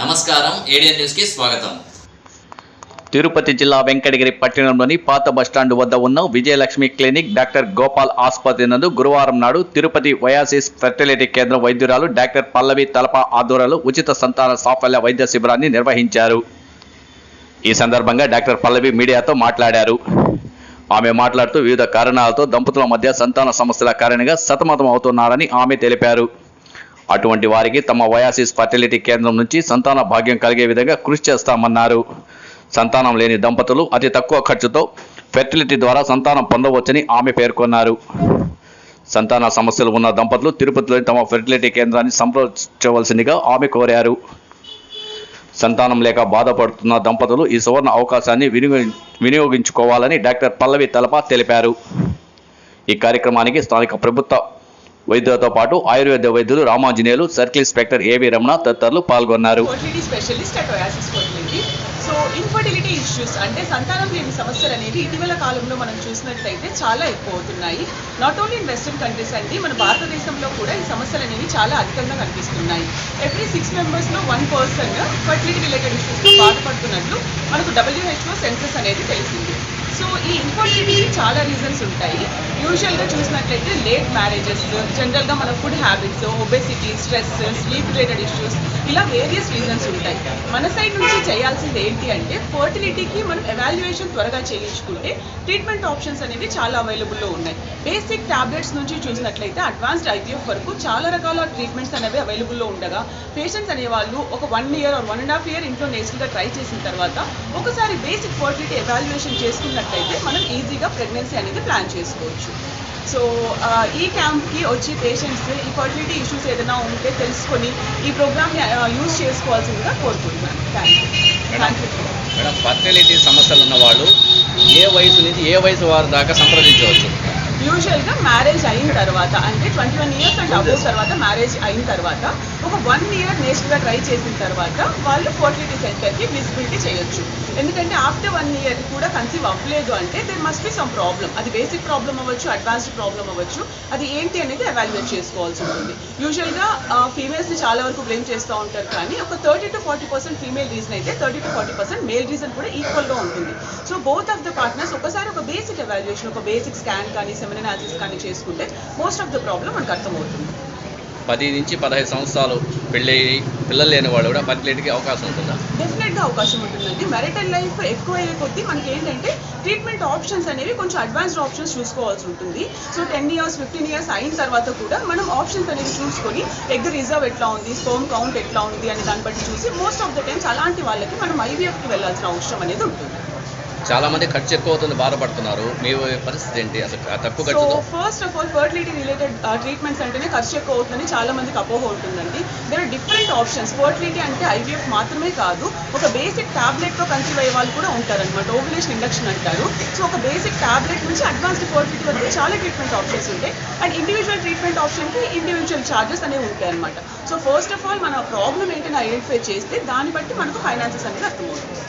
నమస్కారం ఏడియన్ న్యూస్కి స్వాగతం. తిరుపతి జిల్లా వెంకటగిరి పట్టణంలోని పాత బస్టాండ్ వద్ద ఉన్న విజయలక్ష్మి క్లినిక్ డాక్టర్ గోపాల్ ఆసుపత్రి నందు గురువారం నాడు తిరుపతి వయాసిస్ ఫెర్టిలిటీ కేంద్రం వైద్యురాలు డాక్టర్ పల్లవి తలప ఆధ్వర్యంలో ఉచిత సంతాన సాఫల్య వైద్య శిబిరాన్ని నిర్వహించారు. ఈ సందర్భంగా డాక్టర్ పల్లవి మీడియాతో మాట్లాడారు. ఆమె మాట్లాడుతూ వివిధ కారణాలతో దంపతుల మధ్య సంతాన సమస్యల కారణంగా సతమతం అవుతున్నారని ఆమె తెలిపారు. అటువంటి వారికి తమ వయాసిస్ ఫర్టిలిటీ కేంద్రం నుంచి సంతాన భాగ్యం కలిగే విధంగా కృషి చేస్తామన్నారు. సంతానం లేని దంపతులు అతి తక్కువ ఖర్చుతో ఫెర్టిలిటీ ద్వారా సంతానం పొందవచ్చని ఆమె పేర్కొన్నారు. సంతాన సమస్యలు ఉన్న దంపతులు తిరుపతిలోని తమ ఫెర్టిలిటీ కేంద్రాన్ని సంప్రదించవలసిందిగా ఆమె కోరారు. సంతానం లేక బాధపడుతున్న దంపతులు ఈ సువర్ణ అవకాశాన్ని వినియోగించుకోవాలని డాక్టర్ పల్లవి తలప తెలిపారు. ఈ కార్యక్రమానికి స్థానిక ప్రభుత్వ వైద్యులతో పాటు ఆయుర్వేద వైద్యులు రామాంజనేయులు సర్కిల్ ఇన్స్పెక్టర్ ఏవి రమణ తదితరులు పాల్గొన్నారు. స్పెషలిస్ట్ సో ఇన్ఫర్టిలిటీ ఇష్యూస్ అంటే సంతానం లేని సమస్యలు అనేవి ఇటీవల కాలంలో మనం చూసినట్లయితే చాలా ఎక్కువ అవుతున్నాయి not only in western countries అండి మన భారతదేశంలో కూడా ఈ సమస్యలు అనేవి చాలా అధికంగా కనిపిస్తున్నాయి. ఎవ్రీ సిక్స్ మెంబర్స్లో వన్ పర్సన్ ఫర్టిలిటీ రిలేటెడ్ ఇష్యూస్తో బాధపడుతున్నట్లు మనకు డబ్ల్యూహెచ్ఓ సెన్సెస్ అనేది తెలిసింది. సో ఈ ఇన్ఫర్టిలిటీ చాలా రీజన్స్ ఉంటాయి. యూజువల్గా చూసినట్లయితే లేట్ మ్యారేజెస్ జనరల్గా మన food habits obesity stress sleep related issues ఇలా వేరియస్ రీజన్స్ ఉంటాయి. మన సైడ్ నుంచి చేయాల్సింది ఏంటి అంటే ఫర్టిలిటీకి మనం ఎవాల్యుయేషన్ త్వరగా చేయించుకుంటే ట్రీట్మెంట్ ఆప్షన్స్ అనేవి చాలా అవైలబుల్లో ఉన్నాయి. బేసిక్ టాబ్లెట్స్ నుంచి చూసినట్లయితే అడ్వాన్స్డ్ ఐపీఎఫ్ వరకు చాలా రకాల ట్రీట్మెంట్స్ అనేవి అవైలబుల్లో ఉండగా పేషెంట్స్ అనేవాళ్ళు ఒక one year or one and half year ఇంట్లో నేచురల్గా ట్రై చేసిన తర్వాత ఒకసారి బేసిక్ ఫర్టిలిటీ ఎవాల్యుయేషన్ చేసుకున్నట్లయితే మనం ఈజీగా ప్రెగ్నెన్సీ అనేది ప్లాన్ చేసుకోవచ్చు. సో ఈ క్యాంప్కి వచ్చి పేషెంట్స్ ఈ ఫర్టిలిటీ ఇష్యూస్ ఏదైనా ఉంటే తెలుసుకొని ఈ ప్రోగ్రామ్ని యూజ్ చేసుకోవాల్సిందిగా కోరుకుంటున్నాను. Thank you thank you madam fertility సమస్యలు ఉన్న వాళ్ళు ఏ వయసు నుంచి ఏ వయసు వారి దాకా సంప్రదించవచ్చు? తర్వాత అంటే twenty one years and above తర్వాత మ్యారేజ్ అయిన తర్వాత ఒక వన్ ఇయర్ నేషనల్గా ట్రై చేసిన తర్వాత వాళ్ళు ఫర్టిలిటీ సెంటర్కి విజిబిలిటీ చేయొచ్చు. ఎందుకంటే ఆఫ్టర్ వన్ ఇయర్ కూడా కన్సీవ్ అవ్వలేదు అంటే there must be some problem అది బేసిక్ ప్రాబ్లమ్ అవ్వచ్చు అడ్వాన్స్డ్ ప్రాబ్లమ్ అవ్వచ్చు. అది ఏంటి అనేది ఎవాల్యుయేట్ చేసుకోవాల్సి ఉంటుంది. యూజువల్గా ఫీమేల్స్ని చాలా వరకు బ్లేమ్ చేస్తూ ఉంటారు కానీ ఒక thirty to forty percent female reason అయితే thirty to forty percent male reason కూడా ఈక్వల్గా ఉంటుంది. So both of the partners ఒకసారి ఒక బేసిక్ ఎవాల్యుయేషన్ ఒక బేసిక్ స్కాన్ కానీ సెమినాలిసిస్ కానీ చేసుకుంటే మోస్ట్ ఆఫ్ ద ప్రాబ్లమ్ మనకు అర్థమవుతుంది. పది నుంచి పదహైదు సంవత్సరాలు పెళ్ళి పిల్లలు లేని వాళ్ళు కూడా ఫర్టిలిటీకి అవకాశం ఉంటుందా? డెఫినెట్గా అవకాశం ఉంటుందండి. మెరిటల్ లైఫ్ ఎక్కువ అయ్యే కొద్దీ మనకి ఏంటంటే ట్రీట్మెంట్ ఆప్షన్స్ అనేవి కొంచెం అడ్వాన్స్డ్ ఆప్షన్స్ చూసుకోవాల్సి ఉంటుంది. So ten years fifteen years అయిన తర్వాత కూడా మనం ఆప్షన్స్ అనేవి చూసుకొని ఎగ్ రిజర్వ్ ఎట్లా ఉంది స్పోమ్ కౌంట్ ఎట్లా ఉంది అని దాన్ని బట్టి చూసి మోస్ట్ ఆఫ్ ద టైమ్స్ అలాంటి వాళ్ళకి మనం ఐవీఎఫ్కి వెళ్ళాల్సిన అవసరం అనేది ఉంటుంది. చాలా మంది ఖర్చు ఎక్కువ అవుతుంది బాధపడుతున్నారు. మీ పరిస్థితి ఏంటి? అసలు తక్కువ ఖర్చు first of all fertility related treatments అంటేనే ఖర్చు ఎక్కువ అవుతుందని చాలా మందికి అపోహ ఉంటుందండి. There are different options fertility అంటే ఐవీఎఫ్ మాత్రమే కాదు ఒక బేసిక్ టాబ్లెట్తో కన్సీవ్ అయ్యే వాళ్ళు కూడా ఉంటారనమాట ఓవులేషన్ ఇండక్షన్ అంటారు. సో ఒక బేసిక్ టాబ్లెట్ నుంచి అడ్వాన్స్డ్ ఫర్టిలిటీ వరకు చాలా ట్రీట్మెంట్ ఆప్షన్స్ ఉంటాయి. అండ్ ఇండివిజువల్ ట్రీట్మెంట్ ఆప్షన్కి ఇండివిజువల్ ఛార్జెస్ అనేవి ఉంటాయి అనమాట సో ఫస్ట్ ఆఫ్ ఆల్ మన ప్రాబ్లం ఏంటని ఐడెంటిఫై చేస్తే దాన్ని బట్టి మనకు ఫైనాన్సెస్ అనేది అర్థమవుతుంది